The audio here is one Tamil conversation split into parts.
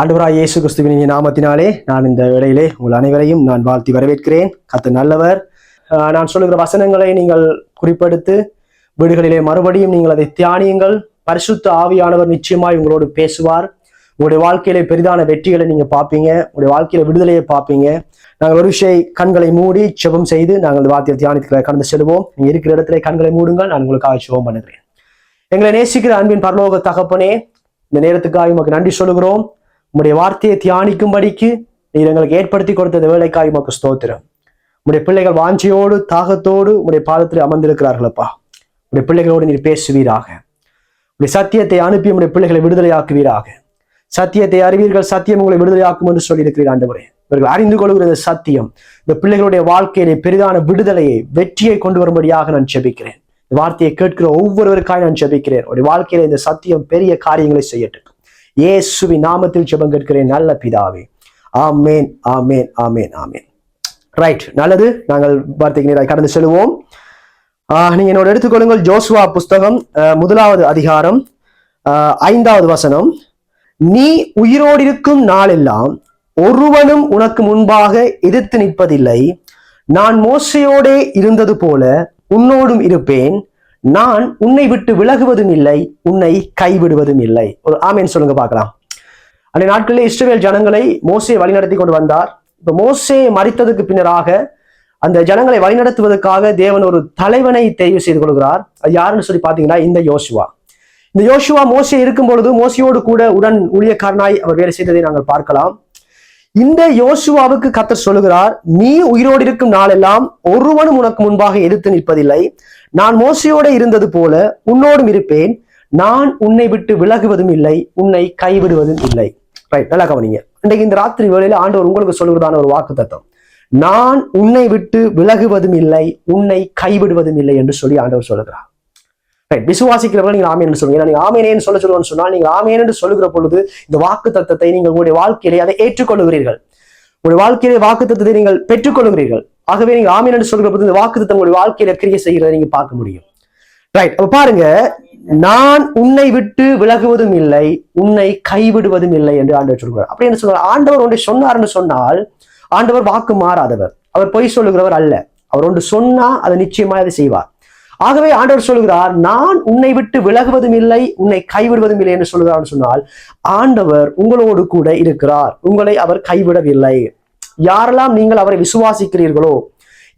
ஆண்டவராய் இயேசு கிறிஸ்துவின் நாமத்தினாலே நான் இந்த வேளையிலே உங்கள் அனைவரையும் நான் வாழ்த்தி வரவேற்கிறேன். கத்த நல்லவர். நான் சொல்லுகிற வசனங்களை நீங்கள் குறிப்பெடுத்து வீடுகளிலே மறுபடியும் நீங்கள் அதை தியானியுங்கள். பரிசுத்த ஆவியானவர் நிச்சயமாய் உங்களோடு பேசுவார். உங்களுடைய வாழ்க்கையிலே பெரிதான வெற்றிகளை நீங்க பார்ப்பீங்க. உங்களுடைய வாழ்க்கையில விடுதலையை பார்ப்பீங்க. நாங்கள் ஒரு விஷய கண்களை மூடி செபம் செய்து நாங்கள் வார்த்தையை தியானித்து கடந்து செல்வோம். நீங்க இருக்கிற இடத்துல கண்களை மூடுங்கள் நான் உங்களுக்காக செபம் பண்ணுகிறேன். எங்களை நேசிக்கிற அன்பின் பரலோக தகப்பனே இந்த நேரத்துக்காக உமக்கு நன்றி சொல்லுகிறோம். உம்முடைய வார்த்தையை தியானிக்கும்படிக்கு நீர் எங்களுக்கு ஏற்படுத்தி கொடுத்த வேலைக்காய் உமக்கு ஸ்தோத்திரம். உம்முடைய பிள்ளைகள் வாஞ்சியோடு தாகத்தோடு உம்முடைய பாதத்தில் அமர்ந்திருக்கிறார்களப்பா. உம்முடைய பிள்ளைகளோடு நீர் பேசுவீராக. உம்முடைய சத்தியத்தை அனுப்பி உம்முடைய பிள்ளைகளை விடுதலையாக்குவீராக. சத்தியத்தை அறிவீர்கள் சத்தியம் உங்களை விடுதலையாக்கும் என்று சொல்லியிருக்கிறீர் ஆண்டவரே. இவர்கள் அறிந்து கொள்கிற இந்த சத்தியம் இந்த பிள்ளைகளுடைய வாழ்க்கையிலே பெரிதான விடுதலையை வெற்றியை கொண்டு வரும்படியாக நான் செபிக்கிறேன் இந்த வார்த்தையை கேட்கிற ஒவ்வொருவருக்காய் நான் செபிக்கிறேன் ஒரு வாழ்க்கையில இந்த சத்தியம் பெரிய காரியங்களை செய்யட்டும். இயேசுவி நாமத்தில் ஜெபம் கேட்கிறேன் நல்ல பிதாவே. ஆமேன் ஆமேன் ஆமேன் ஆமேன். ரைட் நல்லது. நாங்கள் வார்த்தைக்கு நேராக கடந்து செல்வோம். நீங்கள் நீங்க என்னோட எடுத்துக்கொள்ளுங்கள் ஜோசுவா புஸ்தகம் முதலாவது அதிகாரம் ஆஹ் ஐந்தாவது வசனம். நீ உயிரோடு இருக்கும் நாளெல்லாம் ஒருவனும் உனக்கு முன்பாக எதிர்த்து நிற்பதில்லை. நான் மோசையோடே இருந்தது போல உன்னோடும் இருப்பேன். நான் உன்னை விட்டு விலகுவதும் இல்லை உன்னை கைவிடுவதும் இல்லை. ஒரு ஆமேன் சொல்லுங்க பார்க்கலாம். அன்றைய நாட்களில் இஸ்ரவேல் ஜனங்களை மோசே வழிநடத்தி கொண்டு வந்தார். இப்போ மோசே மறித்ததுக்கு பின்னராக அந்த ஜனங்களை வழிநடத்துவதற்காக தேவன் ஒரு தலைவனை தெரிவு செய்து கொள்கிறார். அது யாருன்னு சொல்லி பாத்தீங்கன்னா இந்த யோசுவா. இந்த யோசுவா மோசே இருக்கும் பொழுது மோசியோடு கூட உடன் ஊழியக்காரனாய் அவர் வேலை செய்ததை நாங்கள் பார்க்கலாம். இந்த யோசுவாவுக்கு கத்தர் சொல்லுகிறார் நீ உயிரோடு இருக்கும் நாளெல்லாம் ஒருவனும் உனக்கு முன்பாக எதிர்த்து நிற்பதில்லை. நான் மோசையோட இருந்தது போல உன்னோடும் இருப்பேன். நான் உன்னை விட்டு விலகுவதும் இல்லை உன்னை கைவிடுவதும் இல்லை. ரைட் நல்லா கவனிங்க. இன்றைக்கு இந்த ராத்திரி வேளையில ஆண்டவர் உங்களுக்கு சொல்லுகிறதான ஒரு வாக்கு தத்துவம். நான் உன்னை விட்டு விலகுவதும் இல்லை உன்னை கைவிடுவதும் இல்லை என்று சொல்லி ஆண்டவர் சொல்லுகிறார். ரைட் விசுவாசிக்கிறவர்கள் நீங்கள் ஆமேன் சொல்லுங்க. ஏன்னா நீங்க ஆமேனேன்னு சொல்ல சொல்லுவோம்னு சொன்னால் நீங்கள் ஆமேன் என்று சொல்லுகிற பொழுது இந்த வாக்கு தத்தத்தை நீங்கள் உங்களுடைய வாழ்க்கையிலே அதை ஏற்றுக்கொள்ளுகிறீர்கள். உங்களுடைய வாழ்க்கையிலே வாக்கு தத்தத்தை நீங்கள் பெற்றுக்கொள்ளுகிறீர்கள். ஆகவே நீங்க ஆமீன் என்று சொல்கிற பொழுது இந்த வாக்கு தத்தம் உங்களுடைய வாழ்க்கையில கிரியை செய்கிறதை நீங்க பார்க்க முடியும். ரைட் அப்ப பாருங்க நான் உன்னை விட்டு விலகுவதும் இல்லை உன்னை கைவிடுவதும் இல்லை என்று ஆண்டவர் சொல்கிறார். அப்படி என்ன சொல்றார் ஆண்டவர் ஒன்றை சொன்னார்னு சொன்னால் ஆண்டவர் வாக்கு மாறாதவர். அவர் பொய் சொல்லுகிறவர் அல்ல. அவர் ஒன்று சொன்னா அதை நிச்சயமா அதை செய்வார். ஆகவே ஆண்டவர் சொல்கிறார் நான் உன்னை விட்டு விலகுவதும் இல்லை உன்னை கைவிடுவதும் இல்லை என்று சொல்கிறார் சொன்னால் ஆண்டவர் உங்களோடு கூட இருக்கிறார். உங்களை அவர் கைவிடவில்லை. யாரெல்லாம் நீங்கள் அவரை விசுவாசிக்கிறீர்களோ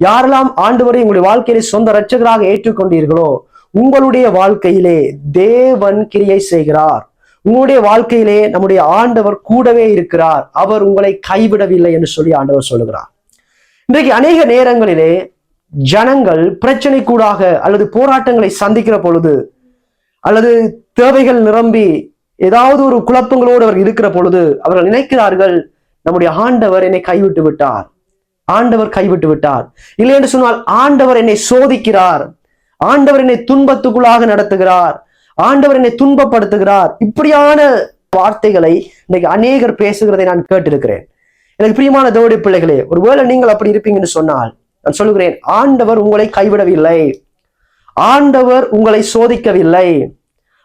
யாரெல்லாம் ஆண்டவரை உங்களுடைய வாழ்க்கையிலே சொந்த இரட்சகராக ஏற்றுக்கொண்டீர்களோ உங்களுடைய வாழ்க்கையிலே தேவன் கிரியை செய்கிறார். உங்களுடைய வாழ்க்கையிலே நம்முடைய ஆண்டவர் கூடவே இருக்கிறார். அவர் உங்களை கைவிடவில்லை என்று சொல்லி ஆண்டவர் சொல்லுகிறார். இன்றைக்கு அநேக நேரங்களிலே ஜனங்கள் பிரச்சனை கூடாக அல்லது போராட்டங்களை சந்திக்கிற பொழுது அல்லது தேவைகள் நிரம்பி ஏதாவது ஒரு குழப்பங்களோடு அவர் இருக்கிற பொழுது அவர்கள் நினைக்கிறார்கள் நம்முடைய ஆண்டவர் என்னை கைவிட்டு விட்டார். ஆண்டவர் கைவிட்டு விட்டார். இல்லை என்று சொன்னால் ஆண்டவர் என்னை சோதிக்கிறார். ஆண்டவர் என்னை துன்பத்துக்குள்ளாக நடத்துகிறார். ஆண்டவர் என்னை துன்பப்படுத்துகிறார். இப்படியான வார்த்தைகளை இன்னைக்கு அநேகர் பேசுகிறதை நான் கேட்டிருக்கிறேன். எனக்கு பிரியமான தோடி பிள்ளைகளே ஒருவேளை நீங்கள் அப்படி இருப்பீங்கன்னு சொன்னால் நான் சொல்லுகிறேன் ஆண்டவர் உங்களை கைவிடவில்லை. ஆண்டவர் உங்களை சோதிக்கவில்லை.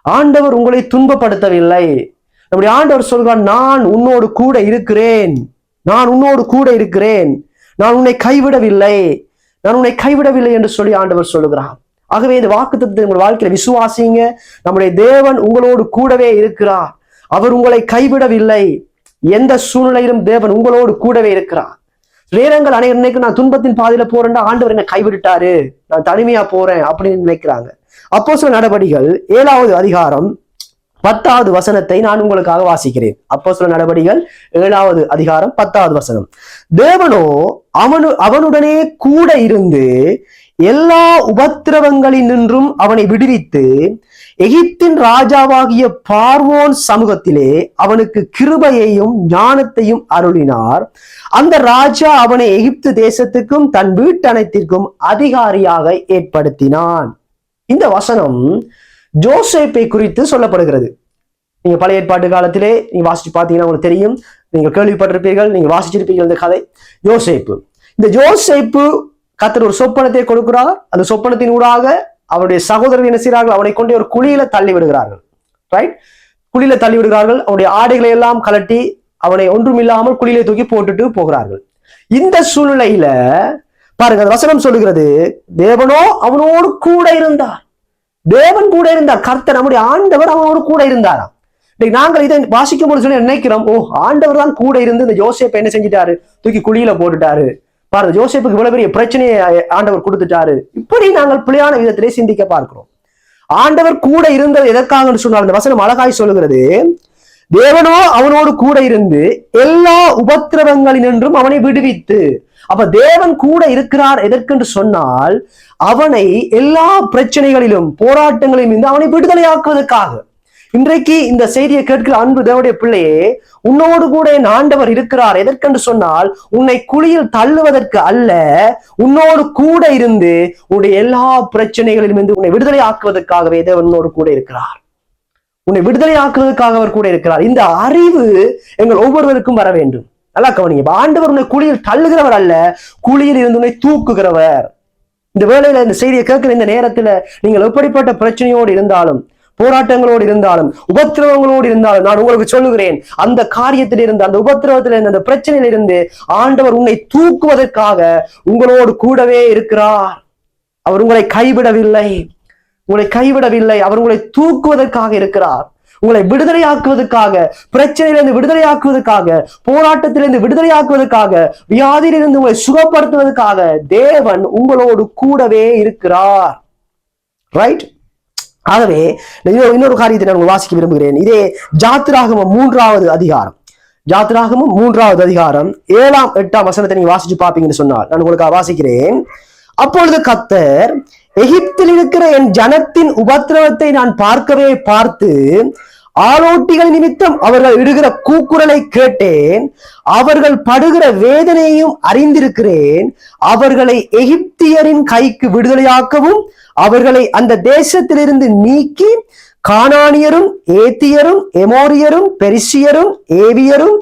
ஆண்டவர் உங்களை துன்பப்படுத்தவில்லை. நம்முடைய ஆண்டவர் சொல்கிறார் நான் உன்னோடு கூட இருக்கிறேன். நான் உன்னோடு கூட இருக்கிறேன். நான் உன்னை கைவிடவில்லை. நான் உன்னை கைவிடவில்லை என்று சொல்லி ஆண்டவர் சொல்லுகிறார். ஆகவே இந்த வாக்குத்தத்தை உங்கள் வாழ்க்கையில விசுவாசிங்க. நம்முடைய தேவன் உங்களோடு கூடவே இருக்கிறார். அவர் உங்களை கைவிடவில்லை. எந்த சூழ்நிலையிலும் தேவன் உங்களோடு கூடவே இருக்கிறார். நேரங்கள் அனைவரும் நினைக்க நான் துன்பத்தின் பாதையில போறேன்டா ஆண்டவர் என்ன கைவிட்டுட்டாரு. நான் தனிமையா போறேன் அப்படின்னு நினைக்கிறாங்க. அப்போ சில நடவடிகள் ஏழாவது அதிகாரம் பத்தாவது வசனத்தை நான் உங்களுக்காக வாசிக்கிறேன். அப்போ சில நடவடிகள் ஏழாவது அதிகாரம் பத்தாவது வசனம். தேவனோ அவனு அவனுடனே கூட இருந்து எல்லா உபத்திரவங்களினின்றும் அவனை விடுவித்து எகிப்தின் ராஜாவாகிய பார்வோன் சமூகத்திலே அவனுக்கு கிருபையையும் ஞானத்தையும் அருளினார். அந்த ராஜா அவனை எகிப்து தேசத்துக்கும் தன் வீட்டனைத்திற்கும் அதிகாரியாக ஏற்படுத்தினான். இந்த வசனம் ஜோசேப்பை குறித்து சொல்லப்படுகிறது. நீங்க பழைய ஏற்பாட்டு காலத்திலே நீங்க வாசிச்சு பார்த்தீங்கன்னா உங்களுக்கு தெரியும். நீங்க கேள்விப்பட்டிருப்பீர்கள் நீங்க வாசிச்சிருப்பீர்கள் இந்த கதை. ஜோசேப்பு. இந்த ஜோசேப்பு கத்தர் ஒரு சொப்பனத்தை கொடுக்கிறார். அந்த சொப்பனத்தின் ஊடாக அவருடைய சகோதரர் என்ன செய்கிறார்கள்? அவனை கொண்டு ஒரு குழியில தள்ளி விடுகிறார்கள். ரைட் குழியில தள்ளி விடுகிறார்கள். அவனுடைய ஆடைகளை எல்லாம் கலட்டி அவனை ஒன்றுமில்லாமல் குழியிலே தூக்கி போட்டுட்டு போகிறார்கள். இந்த சூழ்நிலையில பாருங்க அந்த வசனம் சொல்லுகிறது தேவனோ அவனோடு கூட இருந்தார். தேவன் கூட இருந்தார். கர்த்தர் நம்முடைய ஆண்டவர் அவனோடு கூட இருந்தாராம். இன்னைக்கு நாங்கள் இதை வாசிக்கும் போது சொல்லி நினைக்கிறோம் ஓ ஆண்டவர் தான் கூட இருந்து இந்த யோசியப்பை என்ன செஞ்சிட்டாரு? தூக்கி குழியில போட்டுட்டாரு. பாருங்க ஜோசப்புக்கு இவ்வளவு பெரிய பிரச்சனையை ஆண்டவர் கொடுத்துட்டாரு. இப்படி நாங்கள் பிழையான விதத்திலே சிந்திக்க பார்க்கிறோம். ஆண்டவர் கூட இருந்தது எதற்காக சொன்னார் அந்த வசனம் அழகாய் சொல்லுகிறது. தேவனோ அவனோடு கூட இருந்து எல்லா உபத்திரவங்களினின்றும் அவனை விடுவித்து அப்ப தேவன் கூட இருக்கிறார் எதற்கென்று சொன்னால் அவனை எல்லா பிரச்சனைகளிலும் போராட்டங்களிலும் இருந்து அவனை விடுதலையாக்குவதற்காக. இன்றைக்கு இந்த செய்தியை கேட்கிற அன்பு தேவடைய பிள்ளையே உன்னோடு கூட என் ஆண்டவர் இருக்கிறார். எதற்கென்று சொன்னால் உன்னை குழியில் தள்ளுவதற்கு அல்ல உன்னோடு கூட இருந்து உன்னுடைய எல்லா பிரச்சனைகளிலும் இருந்து உன்னை விடுதலை ஆக்குவதற்காகவே தேவன் உன்னோடு கூட இருக்கிறார். உன்னை விடுதலை ஆக்குவதற்காக அவர் கூட இருக்கிறார். இந்த அறிவு எங்கள் ஒவ்வொருவருக்கும் வர வேண்டும். நல்லா கவனிங்க. ஆண்டவர் உன்னை குழியில் தள்ளுகிறவர் அல்ல குழியில் இருந்து உன்னை தூக்குகிறவர். இந்த வேலையில இந்த செய்தியை கேட்கிற இந்த நேரத்துல நீங்கள் எப்படிப்பட்ட பிரச்சனையோடு இருந்தாலும் போராட்டங்களோடு இருந்தாலும் உபத்திரவங்களோடு இருந்தாலும் நான் உங்களுக்கு சொல்லுகிறேன் அந்த காரியத்திலிருந்து அந்த உபத்திரவத்திலிருந்து அந்த பிரச்சனையிலிருந்து ஆண்டவர் உன்னை தூக்குவதற்காக உங்களோடு கூடவே இருக்கிறார். அவர் உங்களை கைவிடவில்லை. உங்களை கைவிடவில்லை. அவர் உங்களை தூக்குவதற்காக இருக்கிறார். உங்களை விடுதலையாக்குவதற்காக பிரச்சனையிலிருந்து விடுதலையாக்குவதற்காக போராட்டத்திலிருந்து விடுதலையாக்குவதற்காக வியாதியிலிருந்து உங்களை சுகப்படுத்துவதற்காக தேவன் உங்களோடு கூடவே இருக்கிறார். ரைட் ஆகவே இன்னொரு காரியத்தை நான் வாசிக்க விரும்புகிறேன். இதே ஜாத்திராகமம் மூன்றாவது அதிகாரம். ஜாத்திராகமம் மூன்றாவது அதிகாரம் ஏழாம் எட்டாம் வசனத்தை நீங்க வாசிச்சு பாப்பீங்கன்னு சொன்னால் நான் உங்களுக்கு வாசிக்கிறேன். அப்பொழுது கத்தர் எகிப்தில் இருக்கிற என் ஜனத்தின் உபத்திரவத்தை நான் பார்க்கவே பார்த்து ஆலோட்டிகள் நிமித்தம் அவர்கள் இடுகிற கூக்குரலை கேட்டேன். அவர்கள் படுகிற வேதனையையும் அறிந்திருக்கிறேன். அவர்களை எகிப்தியரின் கைக்கு விடுதலையாக்கவும் அவர்களை அந்த தேசத்திலிருந்து நீக்கி கானானியரும் ஏத்தியரும் எமோரியரும் பெரிசியரும் ஏவியரும்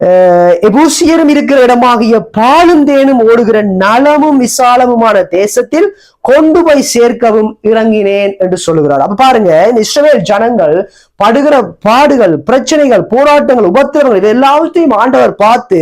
அஹ், எபூசியரும் இருக்கிற இடமாகிய பாலும் தேனும் ஓடுகிற நலமும் விசாலமுமான தேசத்தில் கொண்டு போய் சேர்க்கவும் இறங்கினேன் என்று சொல்லுகிறார். அப்ப பாருங்க இந்த இஸ்ரவேல் ஜனங்கள் படுகிற பாடுகள் பிரச்சனைகள் போராட்டங்கள் உபத்திரங்கள் இது எல்லாத்தையும் ஆண்டவர் பார்த்து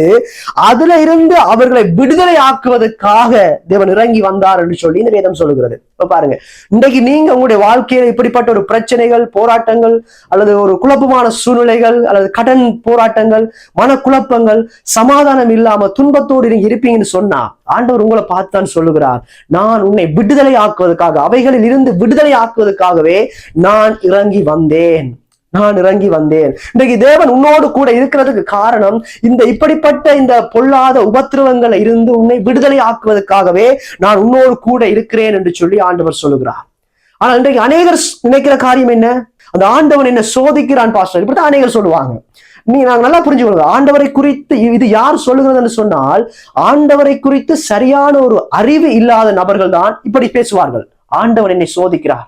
அதுல இருந்து அவர்களை விடுதலை ஆக்குவதற்காக தேவன் இறங்கி வந்தார் என்று சொல்லி இந்த வேதம் சொல்லுகிறது. இப்ப பாருங்க இன்றைக்கு நீங்க உங்களுடைய வாழ்க்கையில இப்படிப்பட்ட ஒரு பிரச்சனைகள் போராட்டங்கள் அல்லது ஒரு குழப்பமான சூழ்நிலைகள் அல்லது கடன் போராட்டங்கள் மனக்குழப்பங்கள் சமாதானம் இல்லாம துன்பத்தோடு நீங்க இருப்பீங்கன்னு சொன்னா ஆண்டவர் உங்களை பார்த்தான் சொல்லுகிறார். நான் உன்னை விடுதலை ஆக்குவதற்காக அவைகளில் இருந்து விடுதலை ஆக்குவதற்காகவே நான் இறங்கி வந்தேன். நான் இறங்கி வந்தேன். இன்றைக்கு தேவன் உன்னோடு கூட இருக்கிறதுக்கு காரணம் இந்த இப்படிப்பட்ட இந்த பொல்லாத உபத்திரவங்களை இருந்து உன்னை விடுதலை ஆக்குவதற்காகவே நான் உன்னோடு கூட இருக்கிறேன் என்று சொல்லி ஆண்டவர் சொல்லுகிறார். ஆனா இன்றைக்கு அநேகர் நினைக்கிற காரியம் என்ன? அந்த ஆண்டவன் என்ன சோதிக்கிறான் பாஸ்டர். இப்படித்தான் அநேகர் சொல்லுவாங்க. நீ நாங்க நல்லா புரிஞ்சுக்கணும் ஆண்டவரை குறித்து இது யார் சொல்லுகிறதுன்னு சொன்னால் ஆண்டவரை குறித்து சரியான ஒரு அறிவு இல்லாத நபர்கள் தான் இப்படி பேசுவார்கள். ஆண்டவர் என்னை சோதிக்கிறார்.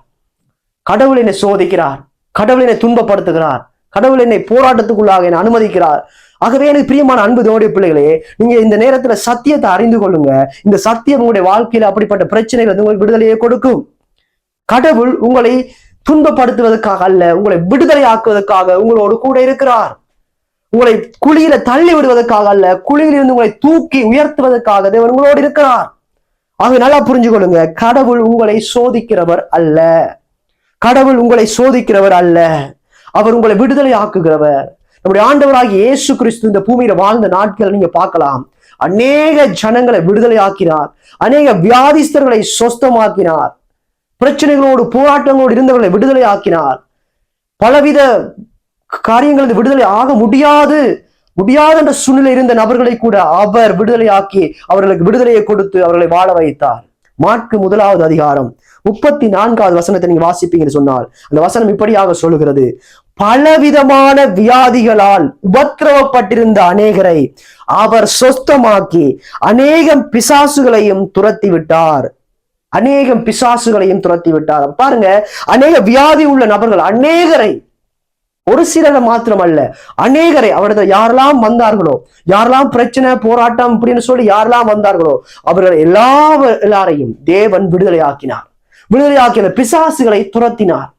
கடவுள் என்னை சோதிக்கிறார். கடவுள் என்னை துன்பப்படுத்துகிறார். கடவுள் என்னை போராட்டத்துக்குள்ளாக என்னை அனுமதிக்கிறார். ஆகவே எனக்கு பிரியமான அன்பு தோடைய பிள்ளைகளே நீங்க இந்த நேரத்துல சத்தியத்தை அறிந்து கொள்ளுங்க. இந்த சத்தியம் உங்களுடைய வாழ்க்கையில அப்படிப்பட்ட பிரச்சனைகள் வந்து உங்களுக்கு விடுதலையை கொடுக்கும். கடவுள் உங்களை துன்பப்படுத்துவதற்காக அல்ல உங்களை விடுதலை ஆக்குவதற்காக உங்களோடு கூட இருக்கிறார். உங்களை குழியில தள்ளி விடுவதற்காக அல்ல குழியிலிருந்து உங்களை தூக்கி உயர்த்துவதற்காக தேவன் உங்களோடு இருக்கிறார். ஆக நல்லா புரிஞ்சு கொள்ளுங்க கடவுள் உங்களை சோதிக்கிறவர் அல்ல. கடவுள் உங்களை சோதிக்கிறவர் அல்ல. அவர் உங்களை விடுதலை ஆக்குகிறவர் நம்முடைய ஆண்டவராகிய இயேசு கிறிஸ்து இந்த பூமியில வாழ்ந்த நாட்களை நீங்க பார்க்கலாம். அநேக ஜனங்களை விடுதலை ஆக்கினார் அநேக வியாதிஸ்தர்களை சொஸ்தமாக்கினார். பிரச்சனைகளோடு போராட்டங்களோடு இருந்தவர்களை விடுதலை ஆக்கினார் பலவித காரியங்களுக்கு விடுதலை ஆக முடியாது. முடியாது என்ற சூழ்நிலை இருந்த நபர்களை கூட அவர் விடுதலையாக்கி அவர்களுக்கு விடுதலையை கொடுத்து அவர்களை வாழ வைத்தார். மாற்கு முதலாவது அதிகாரம் முப்பத்தி நான்காவது வசனத்தை நீங்க வாசிப்பீங்கன்னு சொன்னால் அந்த வசனம் இப்படியாக சொல்லுகிறது. பலவிதமான வியாதிகளால் உபத்திரவப்பட்டிருந்த அநேகரை அவர் சொஸ்தமாக்கி அநேகம் பிசாசுகளையும் துரத்தி விட்டார் அநேகம் பிசாசுகளையும் துரத்தி விட்டார் பாருங்க அநேக வியாதி உள்ள நபர்கள் அநேகரை ஒரு சிலரை அல்ல அநேகரை அவரது யாரெல்லாம் வந்தார்களோ யாரெல்லாம் பிரச்சனை போராட்டம் அப்படின்னு சொல்லி யாரெல்லாம் வந்தார்களோ அவர்கள் எல்லா எல்லாரையும் தேவன் விடுதலை ஆக்கினார் விடுதலை ஆக்கின பிசாசுகளை துரத்தினார்.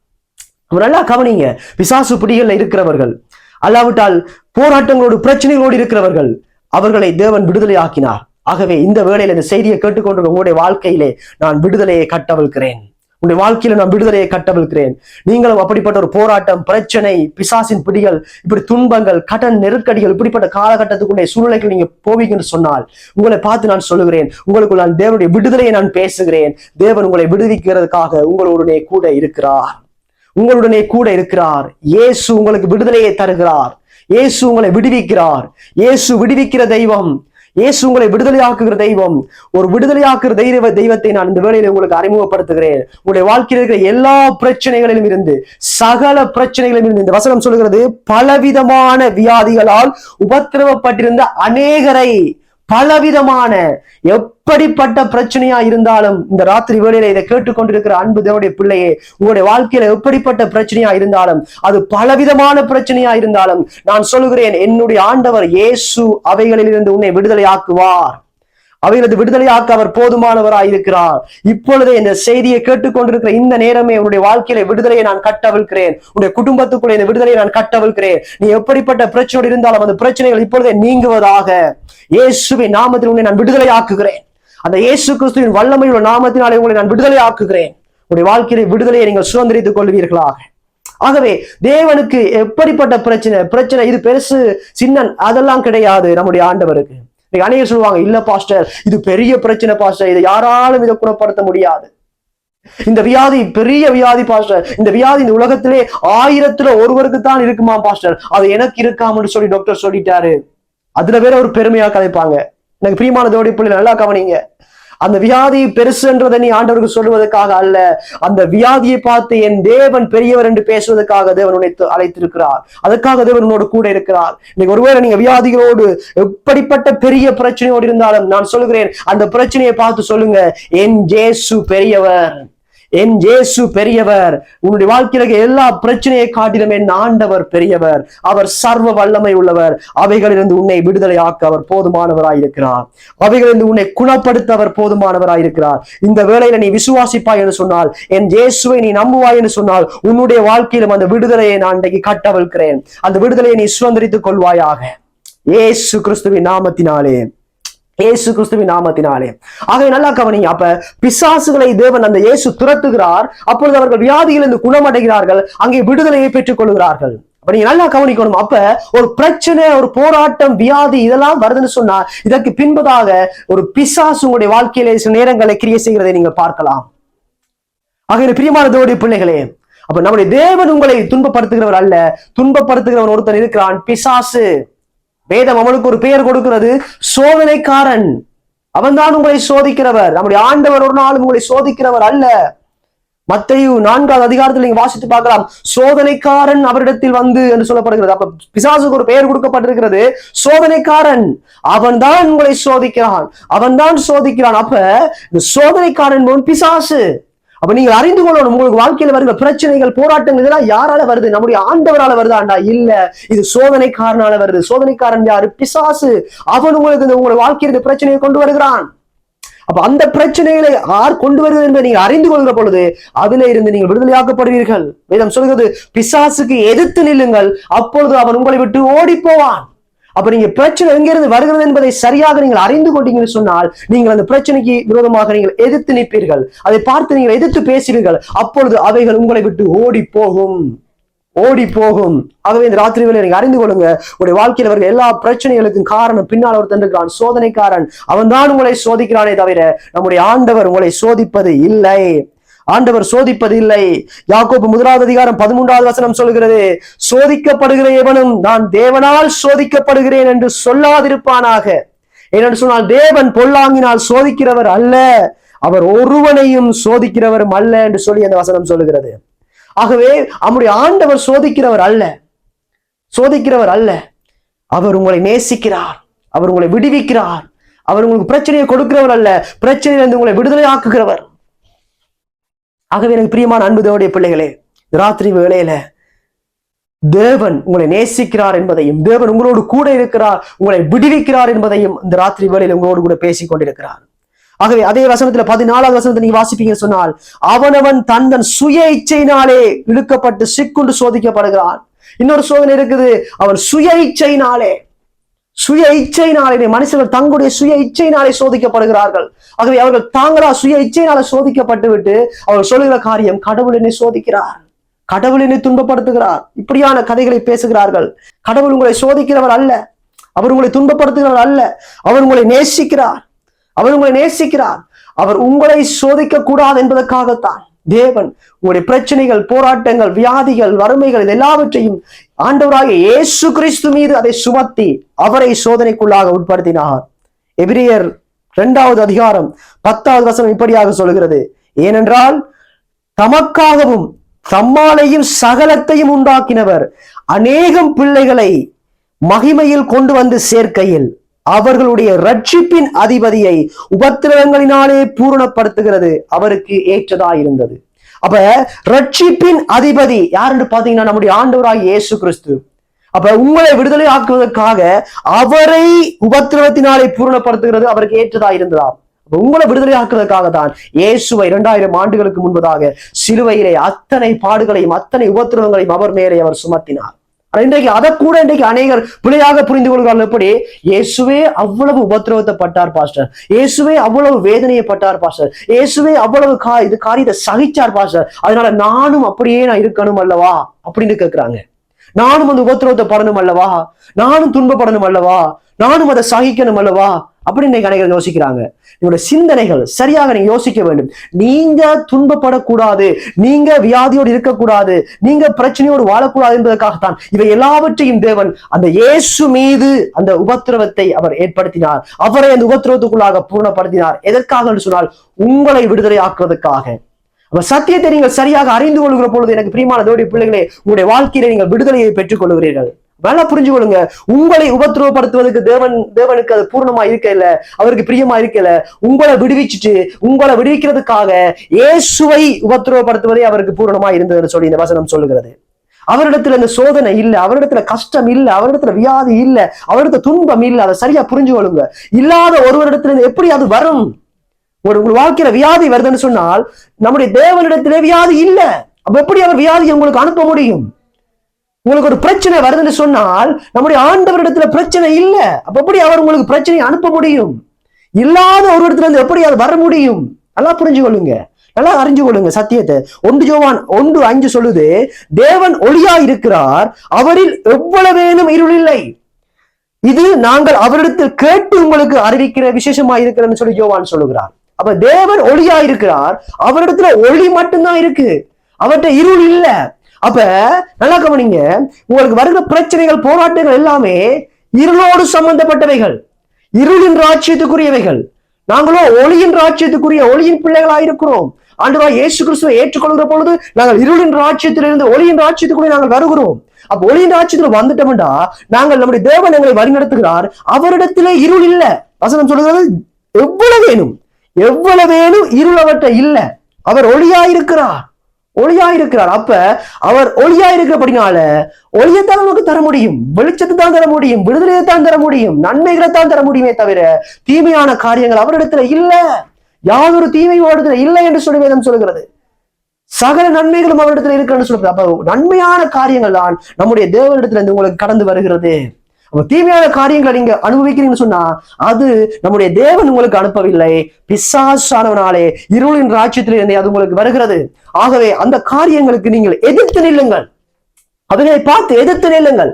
அப்ப நல்லா கவனிங்க. பிசாசு பிடிகள் இருக்கிறவர்கள் அல்லாவிட்டால் போராட்டங்களோடு பிரச்சனைகளோடு இருக்கிறவர்கள் அவர்களை தேவன் விடுதலை ஆக்கினார் ஆகவே இந்த வேளையில் இந்த செய்தியை கேட்டுக்கொண்டு உங்களுடைய வாழ்க்கையிலே நான் விடுதலையை கட்டவிழ்கிறேன் உங்களுடைய வாழ்க்கையில நான் விடுதலையை கட்டவிழ்கிறேன் நீங்களும் அப்படிப்பட்ட ஒரு போராட்டம் பிரச்சனை பிசாசின் பிடிகள் இப்படி துன்பங்கள் கடன் நெருக்கடிகள் இப்படிப்பட்ட காலகட்டத்துக்குள்ளே சூழ்நிலைகள் நீங்க போவீங்கன்னு சொன்னால் உங்களை பார்த்து நான் சொல்லுகிறேன் உங்களுக்கு நான் தேவனுடைய விடுதலையை நான் பேசுகிறேன். தேவன் உங்களை விடுவிக்கிறதுக்காக உங்களுடனே கூட இருக்கிறார். உங்களுடனே கூட இருக்கிறார். இயேசு உங்களுக்கு விடுதலையை தருகிறார். இயேசு உங்களை விடுவிக்கிறார். இயேசு விடுவிக்கிற தெய்வம் இயேசு உங்களை விடுதலையாக்குகிற தெய்வம். ஒரு விடுதலையாக்குற தெய்வ தெய்வத்தை நான் இந்த வேலையில உங்களுக்கு அறிமுகப்படுத்துகிறேன். உங்களுடைய வாழ்க்கையில் இருக்கிற எல்லா பிரச்சனைகளிலும் இருந்து சகல பிரச்சனைகளிலும் இருந்து இந்த வசனம் சொல்லுகிறது பலவிதமான வியாதிகளால் உபத்திரவப்பட்டிருந்த அநேகரை பலவிதமான எப்படிப்பட்ட பிரச்சனையா இருந்தாலும் இந்த ராத்திரி வேளையில இதை கேட்டுக்கொண்டிருக்கிற அன்பு தேவனுடைய பிள்ளையே உங்களுடைய வாழ்க்கையில எப்படிப்பட்ட பிரச்சனையா இருந்தாலும் அது பலவிதமான பிரச்சனையா இருந்தாலும் நான் சொல்லுகிறேன் என்னுடைய ஆண்டவர் இயேசு அவைகளிலிருந்து உன்னை விடுதலையாக்குவார். அவைகளது விடுதலையாக்க அவர் போதுமானவராய் இருக்கிறார் இப்பொழுதே இந்த செய்தியை கேட்டுக்கொண்டிருக்கிற இந்த நேரமே உன்னுடைய வாழ்க்கையில விடுதலையை நான் கட்டவிழ்கிறேன் உன்னுடைய குடும்பத்துக்குள்ளே இந்த விடுதலையை நான் கட்டவிழ்கிறேன் நீ எப்படிப்பட்ட பிரச்சனை இருந்தாலும் அந்த பிரச்சனைகள் இப்பொழுதே நீங்குவதாக இயேசுவின் நாமத்தில் உன்னை நான் விடுதலையாக்குகிறேன். அந்த இயேசு கிறிஸ்துவின் வல்லமையுள்ள நாமத்தினாலே உங்களை நான் விடுதலை ஆக்குகிறேன் உங்களுடைய வாழ்க்கையில விடுதலையை நீங்கள் சுதந்திரித்துக் கொள்வீர்களாக. ஆகவே தேவனுக்கு எப்படிப்பட்ட பிரச்சனை? பிரச்சனை இது பெருசு சின்ன அதெல்லாம் கிடையாது நம்முடைய ஆண்டவருக்கு. இன்னைக்கு அநேகர் சொல்லுவாங்க இல்ல பாஸ்டர் இது பெரிய பிரச்சனை பாஸ்டர் இதை யாராலும் இதை குணப்படுத்த முடியாது. இந்த வியாதி பெரிய வியாதி பாஸ்டர் இந்த வியாதி இந்த உலகத்திலே ஆயிரத்துல ஒருவருக்கு தான் இருக்குமா பாஸ்டர் அது எனக்கு இருக்காமன்னு சொல்லி டாக்டர் சொல்லிட்டாரு. அதுல வேற ஒரு பெருமையா கதைப்பாங்க. எனக்கு பிரியமான தோடி பிள்ளை நல்லா கவனிங்க. அந்த வியாதி பெருசுன்றதை நீ ஆண்டவருக்கு சொல்லுவதற்காக அல்ல. அந்த வியாதியை பார்த்து என் தேவன் பெரியவர் என்று பேசுவதற்காக தேவன் உன்னை அழைத்திருக்கிறார். அதற்காக தேவன் உன்னோடு கூட இருக்கிறார். இன்னைக்கு ஒருவேளை நீங்க வியாதிகளோடு எப்படிப்பட்ட பெரிய பிரச்சனையோடு இருந்தாலும் நான் சொல்லுகிறேன் அந்த பிரச்சனையை பார்த்து சொல்லுங்க என் ஜேசு பெரியவர். என் ஜேசு பெரியவர் உன்னுடைய வாழ்க்கையில எல்லா பிரச்சனையை காட்டிலும் என் ஆண்டவர் பெரியவர். அவர் சர்வ வல்லமை உள்ளவர். அவைகளிலிருந்து உன்னை விடுதலையாக்க அவர் போதுமானவராயிருக்கிறார். அவைகளிலிருந்து உன்னை குணப்படுத்த அவர் போதுமானவராயிருக்கிறார். இந்த வேளையில நீ விசுவாசிப்பாய் என்று சொன்னால் என் ஜேசுவை நீ நம்புவாய் என்று சொன்னால் உன்னுடைய வாழ்க்கையிலும் அந்த விடுதலையை நான் இன்றைக்கு கட்டவிழ்க்கிறேன். அந்த விடுதலையை நீ சுதந்திரித்துக் கொள்வாயாக. ஏசு கிறிஸ்துவின் நாமத்தினாலே. இயேசு கிறிஸ்துவின் நாமத்தினாலே. ஆகவே நல்லா கவனிங்க அப்ப பிசாசுகளை தேவன் அந்த இயேசு துரத்துகிறார் அப்பொழுது அவர்கள் வியாதியிலிருந்து குணமடைகிறார்கள் அங்கே விடுதலையை பெற்றுக் கொள்கிறார்கள் அப்ப நீங்க நல்லா கவனிக்கணும் அப்ப ஒரு பிரச்சனை ஒரு போராட்டம் வியாதி இதெல்லாம் வருதுன்னு சொன்னா இதற்கு பின்பதாக ஒரு பிசாசு உங்களுடைய வாழ்க்கையிலே சில நேரங்களை கிரியை செய்கிறதை நீங்கள் பார்க்கலாம். ஆக எனக்கு பிரியமான பிள்ளைகளே அப்ப நம்முடைய தேவன் உங்களை துன்பப்படுத்துகிறவர் அல்ல துன்பப்படுத்துகிறவன் ஒருத்தன் இருக்கிறான் பிசாசு. வேதம் அவனுக்கு ஒரு பெயர் கொடுக்கிறது சோதனைக்காரன். அவன்தான் உங்களை சோதிக்கிறவர். நம்முடைய ஆண்டவர் ஒரு நாள் உங்களை சோதிக்கிறவர் அல்ல. மத்தையு நான்காவது அதிகாரத்தில் நீங்க வாசித்து பார்க்கலாம். சோதனைக்காரன் அவரிடத்தில் வந்து என்று சொல்லப்படுகிறது. அப்ப பிசாசுக்கு ஒரு பெயர் கொடுக்கப்பட்டிருக்கிறது சோதனைக்காரன். அவன்தான் உங்களை சோதிக்கிறான். அவன்தான் சோதிக்கிறான். அப்ப இந்த சோதனைக்காரன் பிசாசு. அப்ப நீங்க அறிந்து கொள்ளணும். உங்களுக்கு வாழ்க்கையில வருகிற பிரச்சனைகள் போராட்டங்கள் இதெல்லாம் யாரால வருது? நம்முடைய ஆண்டவரால வருதாண்டா இல்ல. இது சோதனைக்காரனால வருது. சோதனைக்காரன் யாரு? பிசாசு. அவன் உங்களுக்கு இந்த உங்களை வாழ்க்கையில் பிரச்சனையை கொண்டு வருகிறான். அப்ப அந்த பிரச்சனைகளை யார் கொண்டு வருகிறது என்பதை நீங்க அறிந்து கொள்கிற பொழுது அதுல இருந்து நீங்கள் விடுதலையாக்கப்படுவீர்கள். வேதம் சொல்கிறது பிசாசுக்கு எதிர்த்து நில்லுங்கள். அப்பொழுது அவன் உங்களை விட்டு ஓடி போவான். அப்ப நீங்க பிரச்சனை எங்கிருந்து வருகிறது என்பதை சரியாக நீங்கள் அறிந்து கொண்டீங்கன்னு சொன்னால் நீங்கள் அந்த பிரச்சனைக்கு விரோதமாக நீங்கள் எதிர்த்து நிற்பீர்கள். அதை பார்த்து நீங்கள் எதிர்த்து பேசுவீர்கள். அப்பொழுது அவைகள் உங்களை விட்டு ஓடி போகும். ஓடி போகும். ஆகவே இந்த ராத்திரி வேலை நீங்க அறிந்து கொள்ளுங்க உங்களுடைய வாழ்க்கையில் வருகிற எல்லா பிரச்சனைகளுக்கும் காரணம் பின்னால் ஒருத்தன் இருக்கிறான் சோதனைக்காரன். அவன் தான் உங்களை சோதிக்கிறானே தவிர நம்முடைய ஆண்டவர் உங்களை சோதிப்பது இல்லை. ஆண்டவர் சோதிப்பது இல்லை யாக்கோபு முதலாவது அதிகாரம் பதிமூன்றாவது வசனம் சொல்கிறது சோதிக்கப்படுகிற எவனும் நான் தேவனால் சோதிக்கப்படுகிறேன் என்று சொல்லாதிருப்பானாக. ஏனென்று சொன்னால் தேவன் பொல்லாங்கினால் சோதிக்கிறவர் அல்ல அவர் ஒருவனையும் சோதிக்கிறவரும் அல்ல என்று சொல்லி அந்த வசனம் சொல்லுகிறது. ஆகவே நம்முடைய ஆண்டவர் சோதிக்கிறவர் அல்ல சோதிக்கிறவர் அல்ல. அவர் உங்களை நேசிக்கிறார் அவர் உங்களை விடுவிக்கிறார். அவர் உங்களுக்கு பிரச்சனையை கொடுக்கிறவர் அல்ல பிரச்சனையிலிருந்து உங்களை விடுதலை ஆக்குகிறவர் ஆகவே எனக்கு பிரியமான அன்பு தேவடைய பிள்ளைகளே ராத்திரி வேளையில தேவன் உங்களை நேசிக்கிறார் என்பதையும் தேவன் உங்களோடு கூட இருக்கிறார் உங்களை விடுவிக்கிறார் என்பதையும் இந்த ராத்திரி வேளையில உங்களோடு கூட பேசிக் கொண்டிருக்கிறார். ஆகவே அதே வசனத்துல பதினாலாவது வசனத்தை நீங்க வாசிப்பீங்கன்னு சொன்னால் அவனவன் தன் தன் சுய இச்சையினாலே இழுக்கப்பட்டு சிக்குண்டு சோதிக்கப்படுகிறான். இன்னொரு சோதனை இருக்குது அவன் சுய இச்சையினாலே சுய இச்சையினாலே மனுஷர்கள் தங்களுடைய சுய இச்சையினாலே சோதிக்கப்படுகிறார்கள். ஆகவே அவர்கள் தாங்களா சுய இச்சையினால சோதிக்கப்பட்டு விட்டு அவர்கள் சொல்லுகிற காரியம் கடவுள் என்னை சோதிக்கிறார். கடவுள் என்னை துன்பப்படுத்துகிறார். இப்படியான கதைகளை பேசுகிறார்கள். கடவுள் உங்களை சோதிக்கிறவர் அல்ல. அவர் உங்களை துன்பப்படுத்துகிறவர் அல்ல. அவர் உங்களை நேசிக்கிறார். அவர் உங்களை நேசிக்கிறார். அவர் உங்களை சோதிக்க கூடாது என்பதற்காகத்தான். தேவன் உங்களுடைய பிரச்சனைகள் போராட்டங்கள் வியாதிகள் வறுமைகள் இது எல்லாவற்றையும் ஆண்டவராக இயேசு கிறிஸ்து மீது அதை சுமத்தி அவரை சோதனைக்குள்ளாக உட்படுத்தினார். எபிரியர் இரண்டாவது அதிகாரம் பத்தாவது வசனம் இப்படியாக சொல்கிறது. ஏனென்றால் தமக்காகவும் தம்மாலையும் சகலத்தையும் உண்டாக்கினவர் அநேகம் பிள்ளைகளை மகிமையில் கொண்டு வந்து சேர்க்கையில். அவர்களுடைய ரட்சிப்பின் அதிபதியை உபத்திரவங்களினாலே பூரணப்படுத்துகிறது அவருக்கு ஏற்றதாயிருந்தது. அப்ப ரட்சிப்பின் அதிபதி யாருன்னு பாத்தீங்கன்னா நம்முடைய ஆண்டவராய் இயேசு கிறிஸ்து. அப்ப உங்களை விடுதலை ஆக்குவதற்காக அவரை உபத்திரவத்தினாலே பூரணப்படுத்துகிறது அவருக்கு ஏற்றதா இருந்ததா உங்களை விடுதலை ஆக்குவதற்காக தான் இயேசுவை இரண்டாயிரம் ஆண்டுகளுக்கு முன்பதாக சிலுவையிலே அத்தனை பாடுகளையும் அத்தனை உபத்திரவங்களையும் அவர் மேலே அவர் சுமத்தினார். இன்றைக்கு அதை கூட இன்றைக்கு அநேகர் பிழையாக புரிந்து கொள்கிறார்கள். எப்படி? இயேசுவே அவ்வளவு உபத்திரவத்தை பட்டார் பாஸ்டர். இயேசுவே அவ்வளவு வேதனையை பட்டார் பாஸ்டர். இயேசுவே அவ்வளவு கா இது காரியத்தை சகிச்சார் பாஸ்டர். அதனால நானும் அப்படியே நான் இருக்கணும் அல்லவா? அப்படின்னு கேட்கிறாங்க. நானும் அந்த உபத்திரவத்தை படணும் அல்லவா? நானும் துன்பப்படணும் அல்லவா? நானும் அதை சகிக்கணும் அல்லவா? அப்படின்னு இன்னைக்கு அனைவரும் யோசிக்கிறாங்க. உங்களுடைய சிந்தனைகள் சரியாக நீங்க யோசிக்க வேண்டும். நீங்க துன்பப்படக்கூடாது. நீங்க வியாதியோடு இருக்கக்கூடாது. நீங்க பிரச்சனையோடு வாழக்கூடாது என்பதற்காகத்தான் இவை எல்லாவற்றையும் தேவன் அந்த இயேசு மீது அந்த உபத்திரவத்தை அவர் ஏற்படுத்தினார். அவரை அந்த உபத்திரவத்துக்குள்ளாக பூர்ணப்படுத்தினார். எதற்காக என்று சொன்னால் உங்களை விடுதலை ஆக்குவதற்காக. அப்ப சத்தியத்தை நீங்கள் சரியாக அறிந்து கொள்கிற பொழுது எனக்கு பிரியமான தேவடைய பிள்ளைகளே உங்களுடைய வாழ்க்கையில நீங்கள் விடுதலையை பெற்றுக் கொள்கிறீர்கள் நல்லா புரிஞ்சு கொள்ளுங்க. உங்களை உபத்திரவப்படுத்துவதற்கு தேவன் தேவனுக்கு அது பூர்ணமா இருக்கல அவருக்கு பிரியமா இருக்கல. உங்களை விடுவிச்சுட்டு உங்களை விடுவிக்கிறதுக்காக இயேசுவை உபத்திரவப்படுத்துவதே அவருக்கு பூரணமா இருந்ததுன்னு சொல்லி இந்த வசனம் சொல்லுகிறது. அவரிடத்துல இந்த சோதனை இல்ல அவரிடத்துல கஷ்டம் இல்ல அவரிடத்துல வியாதி இல்ல அவரிடத்துல துன்பம் இல்ல அதை சரியா புரிஞ்சு கொள்ளுங்க. இல்லாத ஒருவரிடத்துல எப்படி அது வரும்? ஒரு உங்கள் வாழ்க்கையில வியாதி வருதுன்னு சொன்னால் நம்முடைய தேவனிடத்திலே வியாதி இல்ல. அப்ப எப்படி அவர் வியாதி உங்களுக்கு அனுப்ப முடியும்? உங்களுக்கு ஒரு பிரச்சனை வருதுன்னு சொன்னால் நம்முடைய ஆண்டவரிடத்துல பிரச்சனை இல்ல. அப்ப எப்படி அவர் உங்களுக்கு பிரச்சனையை அனுப்ப முடியும்? இல்லாத ஒரு இடத்துல இருந்து எப்படி அது வர முடியும்? நல்லா புரிஞ்சு கொள்ளுங்க நல்லா அறிஞ்சு கொள்ளுங்க சத்தியத்தை. ஒன்று ஜோவான் ஒன்று அஞ்சு சொல்லுது தேவன் ஒளியா இருக்கிறார் அவரில் எவ்வளவேனும் இருள் இல்லை. இது நாங்கள் அவரிடத்தில் கேட்டு உங்களுக்கு அறிவிக்கிற விசேஷமா இருக்கிறன்னு சொல்லி ஜோவான் சொல்லுகிறார். அப்ப தேவன் ஒளியா இருக்கிறார் அவரிடத்துல ஒளி மட்டும்தான் இருக்கு. அவர்கிட்ட இருள் இல்ல. அப்ப நல்லா கவனிங்க. உங்களுக்கு வருகிற பிரச்சனைகள் போராட்டங்கள் எல்லாமே இருளோடு சம்பந்தப்பட்டவைகள். இருளின் ராட்சியத்துக்குரியவைகள் நாங்களோ ஒளியின் ராஜ்யத்துக்குரிய ஒளியின் பிள்ளைகளாக இருக்கிறோம். ஆண்டவா இயேசு கிறிஸ்துவை ஏற்றுக்கொள்கிற பொழுது நாங்கள் இருளின் ராட்சியத்திலிருந்து ஒளியின் ராட்சியத்துக்குள்ளே நாங்கள் வருகிறோம். அப்ப ஒளியின் ராட்சியத்துல வந்துட்டோம்டா நாங்கள் நம்முடைய தேவன் எங்களை வழிநடத்துகிறார். அவரிடத்திலே இருள் இல்ல. வசனம் சொல்லுகிறது எவ்வளவு வேணும் எவ்வளவு வேணும் இருள் அவற்றை இல்ல. அவர் ஒளியா இருக்கிறார் ஒளியா இருக்கிறார் அப்ப அவர் ஒளியா இருக்கிறபடினால ஒளியத்தான் நமக்கு தர முடியும். வெளிச்சத்தை தான் தர முடியும். விடுதலையை தான் தர முடியும். நன்மைகளை தான் தர முடியுமே தவிர தீமையான காரியங்கள் அவரிடத்துல இல்ல. யாதொரு தீமை அவரிடத்துல இல்லை என்று சொல்லி வேதம் சொல்கிறது சகல நன்மைகளும் அவரிடத்துல இருக்குன்னு சொல்றது அப்ப நன்மையான காரியங்கள் தான் நம்முடைய தேவனிடத்துல இருந்து உங்களுக்கு கடந்து வருகிறது. அப்ப தீமையான காரியங்களை நீங்க அனுபவிக்கிறீங்கன்னு சொன்னா அது நம்முடைய தேவன் உங்களுக்கு அனுப்பவில்லை. பிசாசானவனாலே இருளின் ராஜ்யத்திலிருந்தே அது உங்களுக்கு வருகிறது. ஆகவே அந்த காரியங்களுக்கு நீங்கள் எதிர்த்து நில்லுங்கள். அவைகளை பார்த்து எதிர்த்து நில்லுங்கள்.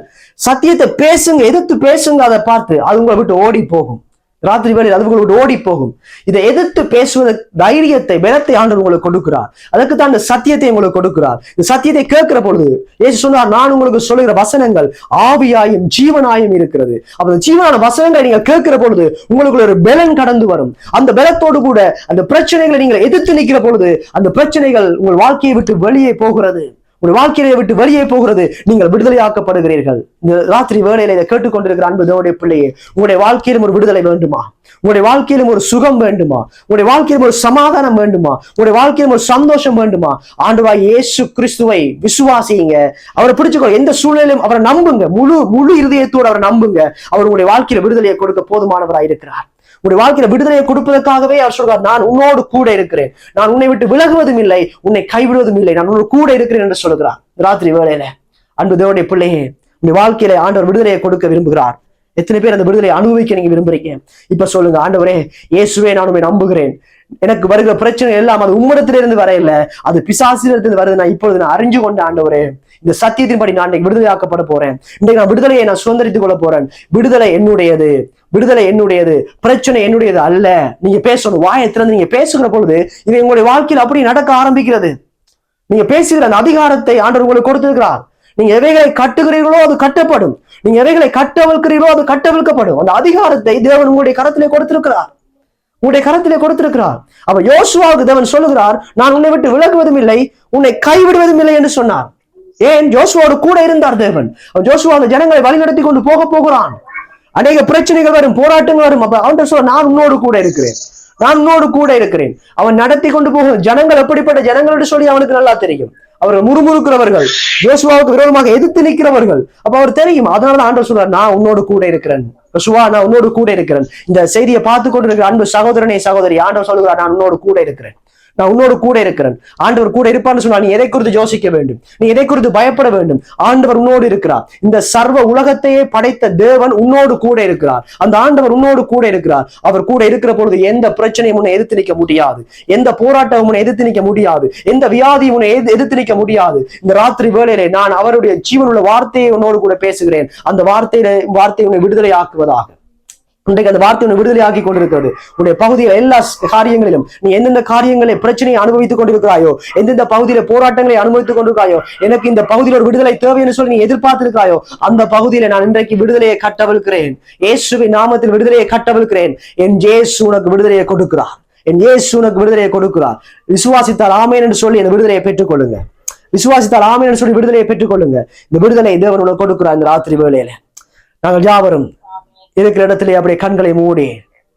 சத்தியத்தை பேசுங்க எதிர்த்து பேசுங்க அதை பார்த்து அது உங்களை விட்டு ஓடி போகும். ராத்திரி வேளையில் அது உங்களை ஓடி போகும் இதை எதிர்த்து பேசுவத தைரியத்தை பலத்தை ஆண்டு உங்களுக்கு கொடுக்கிறார். அதுக்கு தான் இந்த சத்தியத்தை உங்களுக்கு கொடுக்கிறார். இந்த சத்தியத்தை கேட்கிற பொழுது ஏசு சொன்னார் நான் உங்களுக்கு சொல்லுகிற வசனங்கள் ஆவியாயும் ஜீவனாயும் இருக்கிறது. அப்ப அந்த ஜீவனான வசனங்களை நீங்க கேட்கிற பொழுது உங்களுக்கு ஒரு பலன் கடந்து வரும். அந்த பலத்தோடு கூட அந்த பிரச்சனைகளை நீங்கள் எதிர்த்து நிற்கிற பொழுது அந்த பிரச்சனைகள் உங்கள் வாழ்க்கையை விட்டு வெளியே போகிறது. உங்கள் வாழ்க்கையை விட்டு வெளியே போகிறது நீங்கள் விடுதலையாக்கப்படுகிறீர்கள். இந்த ராத்திரி வேலையில இதை கேட்டுக்கொண்டிருக்கிற அன்பு தேவனுடைய பிள்ளையே உங்களுடைய வாழ்க்கையிலும் ஒரு விடுதலை வேண்டுமா? உங்களுடைய வாழ்க்கையிலும் ஒரு சுகம் வேண்டுமா? உங்களுடைய வாழ்க்கையிலும் ஒரு சமாதானம் வேண்டுமா? உங்களுடைய வாழ்க்கையிலும் ஒரு சந்தோஷம் வேண்டுமா? ஆண்டுவா இயேசு கிறிஸ்துவை விசுவாசிங்க அவரை பிடிச்சுக்கோ எந்த சூழ்நிலையும் அவரை நம்புங்க. முழு முழு இருதயத்தோடு அவரை நம்புங்க. அவர் உங்களுடைய வாழ்க்கையில விடுதலையை கொடுக்க போதுமானவராக இருக்கிறார் உன்னுடைய வாழ்க்கையில விடுதலையை கொடுப்பதற்காகவே அவர் சொல்றார் நான் உன்னோடு கூட இருக்கிறேன். நான் உன்னை விட்டு விலகுவதும் இல்லை உன்னை கைவிடுவதும் இல்லை. நான் உன்னோடு கூட இருக்கிறேன் என்று சொல்கிறார் ராத்திரி வேலையில அன்பு தேவனுடைய பிள்ளையே உங்க வாழ்க்கையில ஆண்டவர் விடுதலையை கொடுக்க விரும்புகிறார். எத்தனை பேர் அந்த விடுதலை அனுபவிக்க நீங்க விரும்புறீங்க? இப்ப சொல்லுங்க ஆண்டவரே இயேசுவே நான் உண்மை நம்புகிறேன். எனக்கு வருகிற பிரச்சனை எல்லாம் அது உம்மிடத்திலிருந்து வரையில அது பிசாசிலிருந்து வருது. நான் இப்பொழுது நான் அறிஞ்சு கொண்ட ஆண்டவரே இந்த சத்தியத்தின்படி நான் இன்னைக்கு விடுதலையாக்கப்பட போறேன். இன்றைக்கு நான் விடுதலையை நான் சுதந்திரித்துக் கொள்ள போறேன். விடுதலை என்னுடையது. விடுதலை என்னுடையது. பிரச்சனை என்னுடையது அல்ல. நீங்க பேசணும். வாயை திறந்து நீங்க பேசுகிற பொழுது இது உங்களுடைய வாழ்க்கையில் அப்படி நடக்க ஆரம்பிக்கிறது. நீங்க பேசுகிற அந்த அதிகாரத்தை ஆண்டவர் உங்களுக்கு கொடுத்திருக்கிறார். நீங்க எவைகளை கட்டுகிறீர்களோ அது கட்டப்படும். நீங்க எவைகளை கட்டவிழ்க்கிறீர்களோ அது கட்டவிழ்க்கப்படும். அந்த அதிகாரத்தை தேவன் உங்களுடைய கரத்திலே கொடுத்திருக்கிறார். உங்களுடைய கரத்திலே கொடுத்திருக்கிறார். அவ யோசுவாவுக்கு தேவன் சொல்லுகிறார் நான் உன்னை விட்டு விலகுவதும் இல்லை உன்னை கைவிடுவதும் இல்லை என்று சொன்னார். ஏன் ஜோசுவோடு கூட இருந்தார் தேவன்? ஜோசுவா அந்த ஜனங்களை வழிநடத்தி கொண்டு போக போகிறான். அநேக பிரச்சனைகள் வரும் போராட்டங்கள் வரும். அப்ப அவன் சொல்ல நான் உன்னோடு கூட இருக்கிறேன். நான் உன்னோடு கூட இருக்கிறேன். அவன் நடத்தி கொண்டு போகும் ஜனங்கள் எப்படிப்பட்ட ஜனங்கள் சொல்லி அவனுக்கு நல்லா தெரியும். அவர்கள் முறுமுறுக்கிறவர்கள். ஜோசுவாவுக்கு விரோதமாக எதிர்த்து நிற்கிறவர்கள். அப்ப அவர் தெரியும் அதனால ஆண்டவர் சொல்றார் நான் உன்னோடு கூட இருக்கிறேன். சுவா நான் உன்னோடு கூட இருக்கிறேன். இந்த செய்தியை பார்த்து கொண்டு இருக்கிற அன்பு சகோதரனே சகோதரி ஆண்டவர் சொல்லுகிறார் நான் உன்னோடு கூட இருக்கிறேன். நான் உன்னோடு கூட இருக்கிறேன். ஆண்டவர் கூட இருப்பான்னு சொன்னா நீ எதை குறித்து யோசிக்க வேண்டும்? நீ எதை குறித்து பயப்பட வேண்டும்? ஆண்டவர் உன்னோடு இருக்கிறார். இந்த சர்வ உலகத்தையே படைத்த தேவன் உன்னோடு கூட இருக்கிறார். அந்த ஆண்டவர் உன்னோடு கூட இருக்கிறார். அவர் கூட இருக்கிற பொழுது எந்த பிரச்சனையும் உன்னை எதிர்த்து நிற்க முடியாது. எந்த போராட்டம் உன்னை எதிர்த்து நிற்க முடியாது. எந்த வியாதியும் உன்னை எதிர்த்து நிற்க முடியாது. இந்த ராத்திரி வேளையிலே நான் அவருடைய ஜீவனுள்ள வார்த்தையை உன்னோடு கூட பேசுகிறேன். அந்த வார்த்தையில வார்த்தை உன்னை விடுதலை ஆக்குவதாக இன்றைக்கு அந்த வார்த்தை உன்னை விடுதலை ஆக்கி கொண்டிருக்கிறது. உன்னுடைய பகுதியில் எல்லா காரியங்களிலும் நீ எந்தெந்த காரியங்களை பிரச்சனையை அனுபவித்துக் கொண்டிருக்கிறாயோ எந்தெந்த பகுதியில போராட்டங்களை அனுபவித்துக் கொண்டிருக்காயோ எனக்கு இந்த பகுதியில் ஒரு விடுதலை தேவைன்னு சொல்லி நீ எதிர்பார்த்திருக்காயோ அந்த பகுதியில நான் இன்றைக்கு விடுதலையை கட்டவிழ்கிறேன் இயேசுவின் நாமத்தில் விடுதலையை கட்டவிழ்கிறேன் என் ஜேசு உனக்கு விடுதலையை கொடுக்கிறார். என் இயேசு உனக்கு விடுதலையை கொடுக்கிறார். விசுவாசித்தால் ஆமேன் என்று சொல்லி அந்த விடுதலையை பெற்றுக்கொள்ளுங்க. விசுவாசித்தால் ஆமேன் என்று சொல்லி விடுதலையை பெற்றுக்கொள்ளுங்க. இந்த விடுதலை தேவன் உனக்கு கொடுக்கிறார் இந்த ராத்திரி வேளையில. நாங்கள் யாவரும் இருக்கிற இடத்துல அப்படியே கண்களை மூடி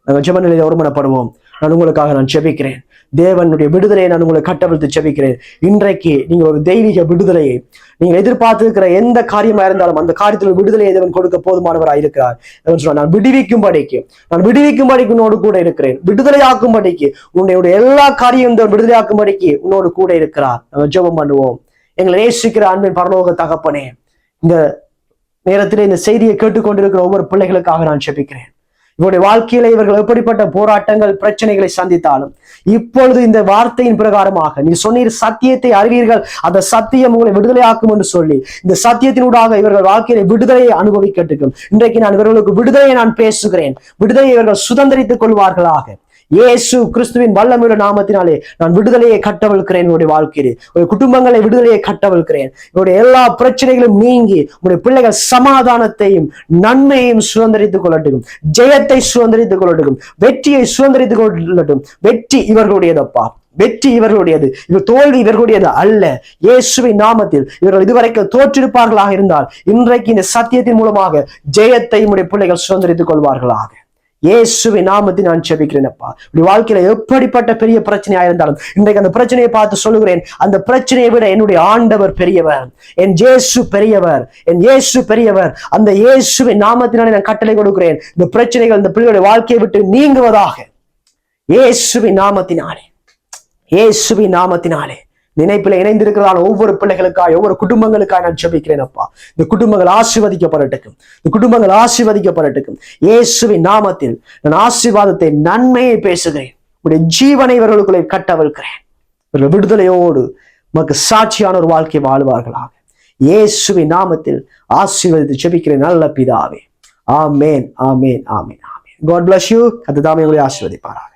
நாங்கள் ஜெபநிலையை ஒருமனப்படுவோம். நான் உங்களுக்காக நான் செபிக்கிறேன் தேவனுடைய விடுதலையை நான் உங்களை கட்டவிழ்த்து செபிக்கிறேன் இன்றைக்கு நீங்க ஒரு தெய்வீக விடுதலையை நீங்கள் எதிர்பார்த்திருக்கிற எந்த காரியமா இருந்தாலும் அந்த காரியத்தில் விடுதலையை தேவன் கொடுக்க போதுமானவராக இருக்கிறார். தேவன் நான் விடுவிக்கும்படிக்கு நான் விடுவிக்கும்படிக்கு உன்னோடு கூட இருக்கிறேன். விடுதலையாக்கும்படிக்கு உன்னுடைய எல்லா காரியம் தேவன் விடுதலையாக்கும்படிக்கு உன்னோடு கூட இருக்கிறார். நம்ம ஜெபம் பண்ணுவோம். எங்களை நேசிக்கிற அன்பின் பரலோக தகப்பனே இந்த நேரத்திலே இந்த செய்தியை கேட்டுக்கொண்டிருக்கிற ஒவ்வொரு பிள்ளைகளுக்காக நான் செபிக்கிறேன் இவருடைய வாழ்க்கையில இவர்கள் எப்படிப்பட்ட போராட்டங்கள் பிரச்சனைகளை சந்தித்தாலும் இப்பொழுது இந்த வார்த்தையின் பிரகாரமாக நீ சொன்னீர் சத்தியத்தை அறிவீர்கள் அந்த சத்தியம் உங்களை விடுதலையாக்கும் என்று சொல்லி இந்த சத்தியத்தினூடாக இவர்கள் வாழ்க்கையில விடுதலையை அனுபவிக்கட்டுக்கும் இன்றைக்கு நான் இவர்களுக்கு விடுதலையை நான் பேசுகிறேன். விடுதலையை இவர்கள் சுதந்திரித்துக் கொள்வார்களாக. இயேசு கிறிஸ்துவின் வல்லமையுள்ள நாமத்தினாலே நான் விடுதலையை கட்டவழ்கிறேன் என்னுடைய வாழ்க்கையில். ஒரு குடும்பங்களை விடுதலையை கட்டவழ்கிறேன் என்னுடைய எல்லா பிரச்சனைகளும் நீங்கி உங்களுடைய பிள்ளைகள் சமாதானத்தையும் நன்மையையும் சுதந்திரித்துக் கொள்ளட்டும். ஜெயத்தை சுதந்திரித்துக் கொள்ளட்டும். வெற்றியை சுதந்திரித்துக் கொள்ளட்டும். வெற்றி இவர்களுடையதப்பா. வெற்றி இவர்களுடையது. இவர் தோல்வி இவர்களுடையது அல்ல. இயேசுவை நாமத்தில் இவர்கள் இதுவரைக்கும் தோற்றிருப்பார்களாக இருந்தால் இன்றைக்கு இந்த சத்தியத்தின் மூலமாக ஜெயத்தை உடைய பிள்ளைகள் சுதந்திரித்துக் கொள்வார்களாக. இயேசுவின் நாமத்தை நான் செபிக்கிறேன் அப்பா இப்படி வாழ்க்கையில எப்படிப்பட்ட பெரிய பிரச்சனையா இருந்தாலும் இன்றைக்கு அந்த பிரச்சனையை பார்த்து சொல்லுகிறேன். அந்த பிரச்சனையை விட என்னுடைய ஆண்டவர் பெரியவர். என் இயேசு பெரியவர். என் இயேசு பெரியவர். அந்த இயேசுவை நாமத்தினாலே நான் கட்டளை கொடுக்கிறேன். இந்த பிரச்சனைகள் இந்த பிள்ளைகளுடைய வாழ்க்கையை விட்டு நீங்குவதாக. இயேசுவின் நாமத்தினாலே. இயேசுவின் நாமத்தினாலே. நினைப்பில் இணைந்திருக்கிறான ஒவ்வொரு பிள்ளைகளுக்காக ஒவ்வொரு குடும்பங்களுக்காக நான் ஜெபிக்கிறேன் அப்பா. இந்த குடும்பங்கள் ஆசீர்வதிக்கப்படட்டும் இந்த குடும்பங்கள் ஆசீர்வதிக்கப்படட்டும் இயேசுவின் நாமத்தில் நான் ஆசீர்வாதத்தை நன்மையை பேசுகிறேன். உடைய ஜீவனை இவர்களுக்குள்ளே கட்டவிழ்க்கிறேன் இவர்கள் விடுதலையோடு உமக்கு சாட்சியான ஒரு வாழ்க்கை வாழ்வார்களாக. இயேசுவின் நாமத்தில் ஆசீர்வதித்து ஜெபிக்கிறேன் நல்ல பிதாவே. ஆமேன் ஆமேன் ஆமேன் ஆமேன். காட் பிளஸ் யூ அது தாமே உங்களை ஆசீர்வதிப்பாராக.